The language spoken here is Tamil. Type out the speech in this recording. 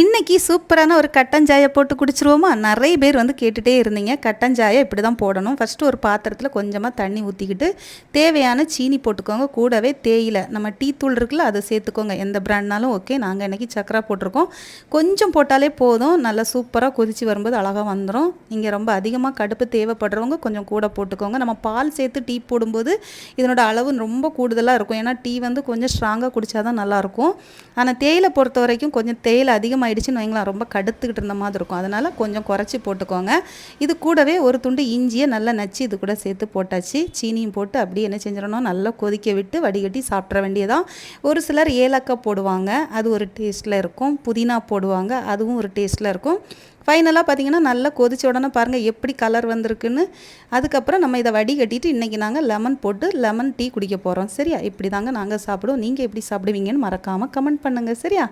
இன்றைக்கி சூப்பரான ஒரு கட்டஞ்சாயை போட்டு குடிச்சிருவோமா? நிறைய பேர் வந்து கேட்டுகிட்டே இருந்தீங்க. கட்டஞ்சாயை இப்படி தான் போடணும். ஃபஸ்ட்டு ஒரு பாத்திரத்தில் கொஞ்சமாக தண்ணி ஊற்றிக்கிட்டு தேவையான சீனி போட்டுக்கோங்க. கூடவே தேயிலை. நம்ம டீ தூள் இருக்குல்ல அதை சேர்த்துக்கோங்க. எந்த பிராண்ட்னாலும் ஓகே நாங்கள் இன்றைக்கி சக்கரா போட்டிருக்கோம். கொஞ்சம் போட்டாலே போதும். நல்லா சூப்பராக கொதிச்சு வரும்போது அழகாக வந்துடும் நீங்கள் ரொம்ப அதிகமாக கடுப்பு தேவைப்படுறவங்க கொஞ்சம் கூட போட்டுக்கோங்க. நம்ம பால் சேர்த்து டீ போடும்போது இதனோட அளவு ரொம்ப கூடுதலாக இருக்கும். ஏன்னா டீ வந்து கொஞ்சம் ஸ்ட்ராங்காக குடித்தா தான் நல்லாயிருக்கும். ஆனால் தேயிலை பொறுத்த வரைக்கும் கொஞ்சம் தேயிலை அதிகமாக அதிகமாகிடுச்சின்னு வைங்களா ரொம்ப கடுத்துக்கிட்டு இருந்த மாதிரி இருக்கும். அதனால் கொஞ்சம் குறைச்சி போட்டுக்கோங்க. இது கூடவே ஒரு துண்டு இஞ்சியை நல்லா நச்சு இது கூட சேர்த்து போட்டாச்சு. சீனியும் போட்டு அப்படியே என்ன செஞ்சிடணும்? நல்லா கொதிக்க விட்டு வடிகட்டி சாப்பிட்ற வேண்டியதான் ஒரு சிலர் ஏலக்காய் போடுவாங்க அது ஒரு டேஸ்ட்டில் இருக்கும். புதினா போடுவாங்க அதுவும் ஒரு டேஸ்ட்டில் இருக்கும். ஃபைனலாக பார்த்தீங்கன்னா நல்லா கொதிச்ச உடனே பாருங்கள் எப்படி கலர் வந்திருக்குன்னு. அதுக்கப்புறம் நம்ம இதை வடிகட்டிட்டு இன்றைக்கி நாங்கள் லெமன் போட்டு லெமன் டீ குடிக்க போகிறோம் சரியா? இப்படி தாங்க நாங்கள் சாப்பிடுவோம். நீங்கள் எப்படி சாப்பிடுவீங்கன்னு மறக்காமல் கமெண்ட் பண்ணுங்கள் சரியா?